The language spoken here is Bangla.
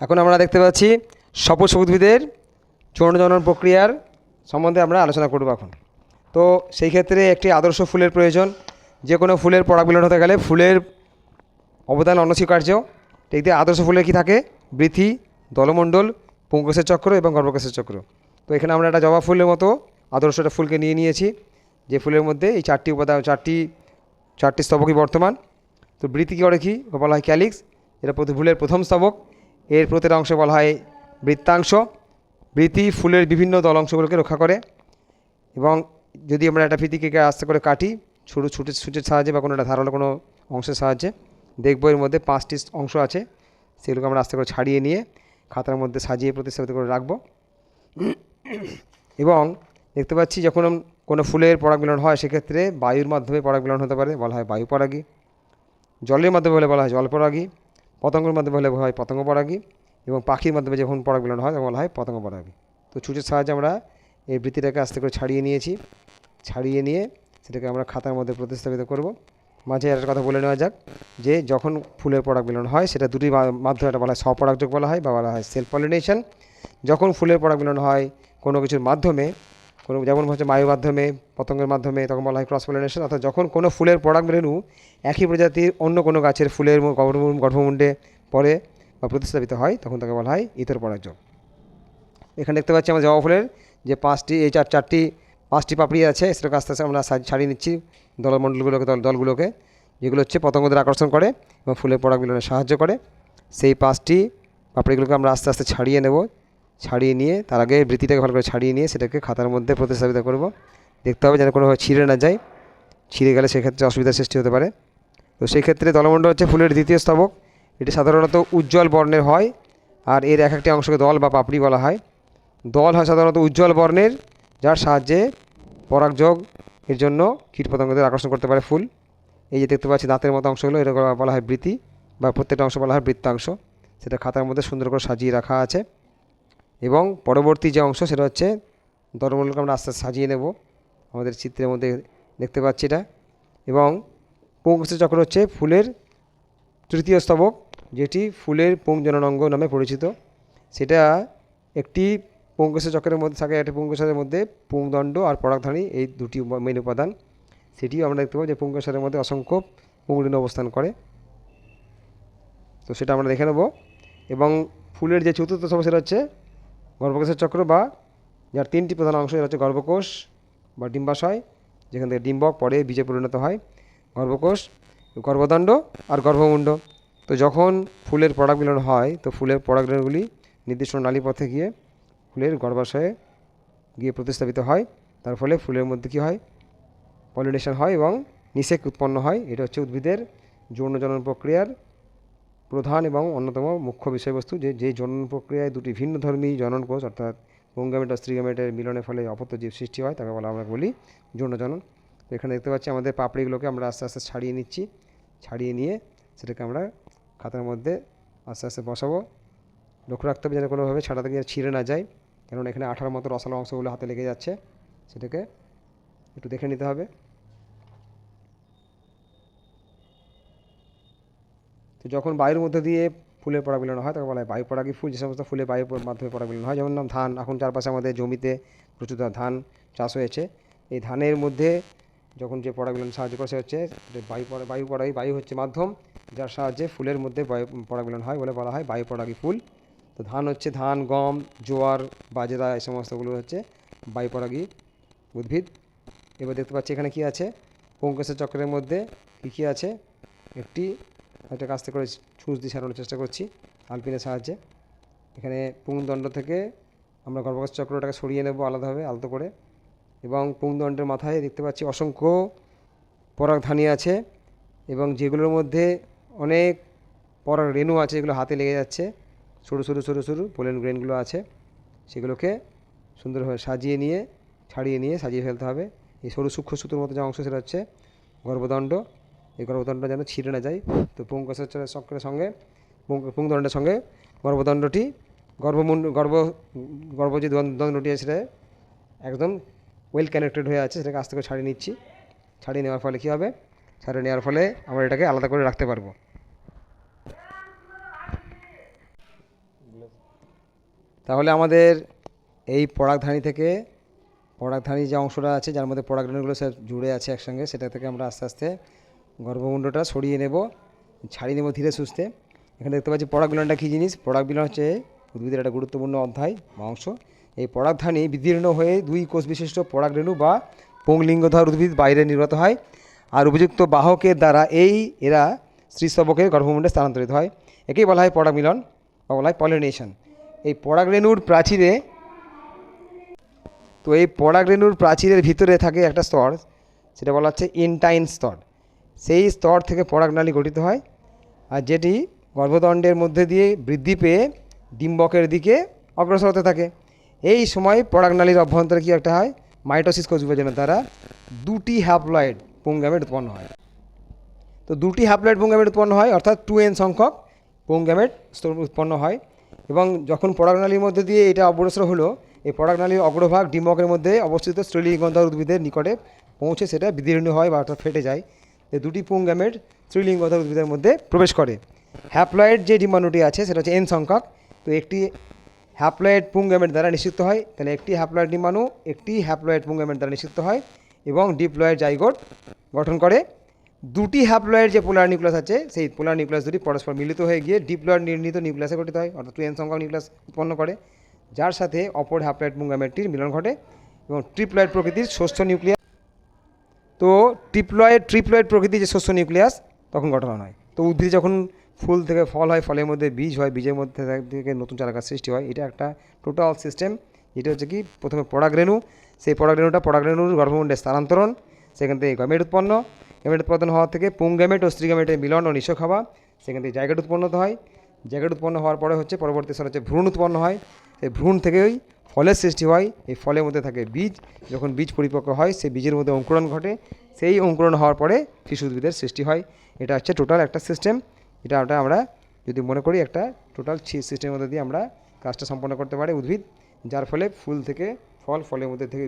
এখন আমরা দেখতে পাচ্ছি সপুষ্প উদ্ভিদের চূর্ণজনন প্রক্রিয়ার সম্বন্ধে আমরা আলোচনা করব এখন। তো সেই ক্ষেত্রে একটি আদর্শ ফুলের প্রয়োজন। যে কোনো ফুলের পরাগমিলন হতে গেলে ফুলের অবদান অনস্বীকার্য। এতে আদর্শ ফুলের কি থাকে? বৃথি, দলমণ্ডল পুঙ্কসের চক্র এবং গর্ভকোষের চক্র। তো এখানে আমরা একটা জবা ফুলের মতো আদর্শ একটা ফুলকে নিয়ে নিয়েছি। যে ফুলের মধ্যে এই চারটি উপাদান, চারটি চারটি স্তবকই বর্তমান। তো বৃতি কি করে কি? বলা হয় ক্যালিক্স। এটা ফুলের প্রথম স্তবক। এর প্রতিটা অংশ বলা হয় বৃত্তাংশ। বৃতি ফুলের বিভিন্ন দল অংশগুলোকে রক্ষা করে এবং যদি আমরা একটা ফিতিকে আস্তে করে কাটি, ছোটো ছুটে ছুটের সাহায্যে বা কোনো একটা ধারালো কোনো অংশের সাহায্যে দেখব এর মধ্যে পাঁচটি অংশ আছে। সেগুলোকে আমরা আস্তে করে ছাড়িয়ে নিয়ে খাতার মধ্যে সাজিয়ে প্রতিস্থাপিত করে রাখব। এবং দেখতে পাচ্ছি যখন কোনো ফুলের পরাগমিলন হয়, সেক্ষেত্রে বায়ুর মাধ্যমে পরাগমিলন হতে পারে, বলা হয় বায়ু পরাগী জলের মাধ্যমে হলে বলা হয় জল পরাগী পতঙ্গের মাধ্যমে হলে হয় পতঙ্গ পরাগী এবং পাখির মাধ্যমে যখন পরাগমিলন হয়, তখন বলা হয় পতঙ্গ পরাগী। তো ছুঁচের সাহায্যে আমরা এই বৃত্তিটাকে আস্তে করে ছাড়িয়ে নিয়েছি। ছাড়িয়ে নিয়ে সেটাকে আমরা খাতার মধ্যে প্রতিস্থাপিত করব। মাঝে একটা কথা বলে নেওয়া যাক যে, যখন ফুলের পরাগ মিলন হয়, সেটা দুটি মাধ্যমে একটা বলা হয় স্বপরাগযোগ বলা হয় বা বলা হয় সেলফ পলিনেশন যখন ফুলের পরাগ মিলন হয় কোনো কিছুর মাধ্যমে কোনো যেমন হচ্ছে বায়ুর মাধ্যমে, পতঙ্গের মাধ্যমে, তখন বলা হয় ক্রস পলিনেশন অর্থাৎ যখন কোনো ফুলের পরাগ রেণু একই প্রজাতির অন্য কোনো গাছের ফুলের গর্ভমুণ্ডে পড়ে বা প্রতিস্থাপিত হয়, তখন তাকে বলা হয় ইতর পরাগযোগ এখানে দেখতে পাচ্ছি আমরা জবা ফুলের যে পাঁচটি, এই চার চারটি, পাঁচটি পাপড়ি আছে, সেটাকে আস্তে আস্তে আমরা ছাড়িয়ে নিচ্ছি দলমণ্ডলগুলোকে, দল দলগুলোকে। যেগুলো হচ্ছে পতঙ্গদের আকর্ষণ করে এবং ফুলের পরাগ মিলনে সাহায্য করে। সেই পাঁচটি পাপড়িগুলোকে আমরা আস্তে আস্তে ছাড়িয়ে নেব। ছাড়িয়ে নিয়ে, তার আগে বৃত্তিটাকে ভালো করে ছাড়িয়ে নিয়ে সেটাকে খাতার মধ্যে প্রতিস্থাপিত করব। দেখতে হবে যেন কোনোভাবে ছিঁড়ে না যায়। ছিঁড়ে গেলে সেক্ষেত্রে অসুবিধার সৃষ্টি হতে পারে। তো সেই ক্ষেত্রে দলমণ্ডল হচ্ছে ফুলের দ্বিতীয় স্তবক। এটি সাধারণত উজ্জ্বল বর্ণের হয় আর এর এক একটি অংশকে দল বা পাপড়ি বলা হয়। দল হয় সাধারণত উজ্জ্বল বর্ণের, যার সাহায্যে পরাগযোগ, এর জন্য কীটপতঙ্গদের আকর্ষণ করতে পারে ফুল। এই যে দেখতে পাচ্ছি দাঁতের মতো অংশগুলো এরকম বলা হয় বৃতি বা প্রত্যেকটা অংশ বলা হয় বৃত্তাংশ। সেটা খাতার মধ্যে সুন্দর করে সাজিয়ে রাখা আছে। এবং পরবর্তী যে অংশ সেটা হচ্ছে দরমূলকে আমরা আস্তে সাজিয়ে নেব। আমাদের চিত্রের মধ্যে দেখতে পাচ্ছি এটা। এবং পুংস চক্র হচ্ছে ফুলের তৃতীয় স্তবক, যেটি ফুলের পুংজননাঙ্গ নামে পরিচিত। সেটা একটি পুঙ্কসের চক্রের মধ্যে থাকে, একটি পুঙ্কসারের মধ্যে পুংদণ্ড আর পরাগধানী এই দুটি মেন উপাদান। সেটিও আমরা দেখতে পাবো যে পুঙ্কসারের মধ্যে অসংখ্য পুংরিণ অবস্থান করে। তো সেটা আমরা দেখে নেব। এবং ফুলের যে চতুর্থ স্তবক সেটা হচ্ছে গর্ভকোষের চক্র বা যার তিনটি প্রধান অংশ এটা হচ্ছে গর্ভকোষ বা ডিম্বাশয়, যেখান থেকে ডিম্বক পরে বীজে পরিণত হয়, গর্ভকোষ, গর্ভদণ্ড আর গর্ভমুণ্ড। তো যখন ফুলের পরাগ মিলন হয়, তো ফুলের পরাগরেণুগুলি নির্দিষ্ট নালীপথে গিয়ে ফুলের গর্ভাশয়ে গিয়ে প্রতিস্থাপিত হয়। তার ফলে ফুলের মধ্যে কী হয়? পলিনেশন হয় এবং নিষেক উৎপন্ন হয়। এটা হচ্ছে উদ্ভিদের যৌনজনন প্রক্রিয়ার প্রধান এবং অন্যতম মুখ্য বিষয়বস্তু যে যে জনন প্রক্রিয়ায় দুটি ভিন্ন ধর্মী জনন কোষ, অর্থাৎ পুংগামেট ও স্ত্রীগামেটের মিলনের ফলে অপত্য জীব সৃষ্টি হয়, তাকে বলা আমরা বলি যৌনজনন। তো এখানে দেখতে পাচ্ছি আমাদের পাপড়িগুলোকে আমরা আস্তে আস্তে ছাড়িয়ে নিচ্ছি, ছাড়িয়ে নিয়ে সেটাকে আমরা খাতার মধ্যে আস্তে আস্তে বসাবো। লক্ষ্য রাখতে হবে যেন কোনোভাবে ছাড়াতে গিয়ে ছিঁড়ে না যায়, কেননা এখানে আঠার মতো রসালো অংশগুলো হাতে লেগে যাচ্ছে, সেটাকে একটু দেখে নিতে হবে। তো যখন বায়ুর মধ্যে দিয়ে ফুলের পরাগমিলন হয়, তাকে বলা হয় বায়ু পরাগী ফুল? যে সমস্ত ফুলে বায়ুর মাধ্যমে পরাগমিলন হয়। যেমন ধান, এখন চারপাশে আমাদের জমিতে প্রচুর ধান চাষ হয়েছে। এই ধানের মধ্যে যখন যে পরাগমিলন সাহায্য করে, সে হচ্ছে বায়ু বায়ু পরাগী বায়ু হচ্ছে মাধ্যম যার সাহায্যে ফুলের মধ্যে বায়ু পরাগমিলন হয় বলে বলা হয় বায়ু পরাগী ফুল। তো ধান হচ্ছে ধান, গম, জোয়ার, বাজরা, এই সমস্তগুলো হচ্ছে বায়ু পরাগী উদ্ভিদ। এবার দেখতে পাচ্ছি এখানে কি আছে? পঙ্কসের চক্রের মধ্যে কী কী আছে? একটি একটা কাস্তে করে ছুঁচ দিয়ে সারানোর চেষ্টা করছি, আলপিনের সাহায্যে। এখানে পুংদণ্ড থেকে আমরা গর্ভকোষ চক্রটাকে সরিয়ে নেব আলাদাভাবে, আলতো করে। এবং পুংদণ্ডের মাথায় দেখতে পাচ্ছি অসংখ্য পরাগধানী আছে এবং যেগুলোর মধ্যে অনেক পরাগ রেণু আছে যেগুলো হাতে লেগে যাচ্ছে। সরু সরু সরু সরু পোলেন গ্রেনগুলো আছে। সেগুলোকে সুন্দরভাবে সাজিয়ে নিয়ে, ছাড়িয়ে নিয়ে সাজিয়ে ফেলতে হবে। এই সরু সূক্ষ্ম সুতোর মতো যে অংশ সেটা হচ্ছে গর্ভদণ্ড। গর্ভদণ্ড যেন ছিঁড়ে না যায়। তো চ- চক্রের সঙ্গে পুংদণ্ডের সঙ্গে গর্ভদণ্ডটি গর্ভমুণ্ড গর্ভ গর্ভ যে দণ্ড- দণ্ডটি আছে সেটা একদম ওয়েল কানেক্টেড হয়ে আছে, সেটাকে আস্তে করে ছাড়িয়ে নিচ্ছি। ছাড়িয়ে নেওয়ার ফলে কী হবে? ছাড়িয়ে নেওয়ার ফলে আমরা এটাকে আলাদা করে রাখতে পারব। তাহলে আমাদের এই পরাগধানী থেকে পরাগধানী যে অংশটা আছে, যার মধ্যে পরাগরেণুগুলো সব জুড়ে আছে একসঙ্গে, সেটা থেকে আমরা আস্তে আস্তে গর্ভমুণ্ডটা সরিয়ে নেব, ছাড়িয়ে নেব ধীরে সুস্থে। এখানে দেখতে পাচ্ছি পরাগবিলনটা কী জিনিস? পরাগবিলন হচ্ছে উদ্ভিদের একটা গুরুত্বপূর্ণ অধ্যায় বা অংশ। এই পরাগধানী বিদীর্ণ হয়ে দুই কোষ বিশিষ্ট পরাগরেণু বা পুংলিঙ্গধর উদ্ভিদ বাইরে নির্গত হয় আর উপযুক্ত বাহকের দ্বারা এই এরা স্ত্রীস্তবকের গর্ভমুণ্ডে স্থানান্তরিত হয়। একেই বলা হয় পরাগমিলন বা বলা হয় পলিনেশন। এই পরাগরেণুর প্রাচীরে, তো এই পরাগরেণুর প্রাচীরের ভিতরে থাকে একটা স্তর, সেটা বলা হচ্ছে ইনটাইন স্তর। সেই স্তর থেকে পরাগনালী গঠিত হয় আর যেটি গর্ভদণ্ডের মধ্যে দিয়ে বৃদ্ধি পেয়ে ডিম্বকের দিকে অগ্রসর হতে থাকে। এই সময় পরাগনালীর অভ্যন্তরে কী একটা হয়? মাইটোসিস কোষ বিভাজনের দ্বারা দুটি হ্যাপ্লয়েড পুংগ্যামেট উৎপন্ন হয়। তো দুটি হ্যাপ্লয়েড পুংগ্যামেট উৎপন্ন হয়, অর্থাৎ টু এন সংখ্যক পুংগ্যামেট উৎপন্ন হয় এবং যখন পরাগনালীর মধ্যে দিয়ে এটা অগ্রসর হলো, এই পরাগনালীর অগ্রভাগ ডিম্বকের মধ্যে অবস্থিত স্ত্রীলিঙ্গধর উদ্ভিদের নিকটে পৌঁছে সেটা বিদীর্ণ হয় বা অর্থাৎ ফেটে যায়। এই দুটি পুংগ্যামেট স্ত্রীলিঙ্গধর উদ্ভিদের মধ্যে প্রবেশ করে। হ্যাপ্লয়েড যে ডিম্বাণুটি আছে, সেটা হচ্ছে এন সংখ্যক। তো একটি হ্যাপ্লয়েড পুংগ্যামেট দ্বারা নিষিদ্ধ হয়, তাহলে একটি হ্যাপ্লয়েড ডিম্বাণু, একটি হ্যাপ্লয়েড পুংগ্যামেট দ্বারা নিষিদ্ধ হয় এবং ডিপ্লয়েড জাইগোট গঠন করে। দুটি হ্যাপ্লয়েড যে পোলার নিউক্লিয়াস আছে, সেই পোলার নিউক্লিয়াস দুটি পরস্পর মিলিত হয়ে গিয়ে ডিপ্লয়েড নির্ণীত নিউক্লিয়াসে গঠিত হয়, অর্থাৎ টু এন সংখ্যক নিউক্লিয়াস উৎপন্ন করে। যার সাথে অপর হ্যাপ্লয়েড পুংগ্যামেটটির মিলন ঘটে এবং ট্রিপ্লয়েড প্রকৃতির ষষ্ঠ নিউক্লিয়াস তো ট্রিপ্লয়েড ট্রিপ্লয়েড প্রকৃতির যে শস্য নিউক্লিয়াস তখন গঠন হয়। তো উদ্ভিদ যখন ফুল থেকে ফল হয়, ফলের মধ্যে বীজ হয়, বীজের মধ্যে থেকে নতুন চারাগাছ সৃষ্টি হয়, এটা একটা টোটাল সিস্টেম যেটা হচ্ছে কি, প্রথমে পরাগরেণু, সেই পরাগরেণুটা পরাগরেণুর গর্ভমুণ্ডে স্থানান্তরণ, সেখান থেকে গ্যামেট উৎপন্ন। গ্যামেট উৎপাদন হওয়া থেকে পুং গ্যামেট ও স্ত্রী গ্যামেটের মিলন ও নিঃস্ব খাওয়া সেখান থেকে জায়গাট উৎপন্ন হয়। জায়গাট উৎপন্ন হওয়ার পরে হচ্ছে পরবর্তী স্তর হচ্ছে ভ্রূণ উৎপন্ন হয়। সেই ভ্রূণ থেকেই ফলের সৃষ্টি হয়, এই ফলের মধ্যে থাকে বীজ। যখন বীজ পরিপক্ক হয়, সেই বীজের মধ্যে অঙ্কুরণ ঘটে। সেই অঙ্কুরণ হওয়ার পরে শিশু উদ্ভিদের সৃষ্টি হয়। এটা হচ্ছে টোটাল একটা সিস্টেম এটা ওটা আমরা যদি মনে করি, একটা টোটাল সিস্টেমের মধ্যে দিয়ে আমরা কাজটা সম্পন্ন করতে পারি উদ্ভিদ। যার ফলে ফুল থেকে ফল, ফলের মধ্যে থেকে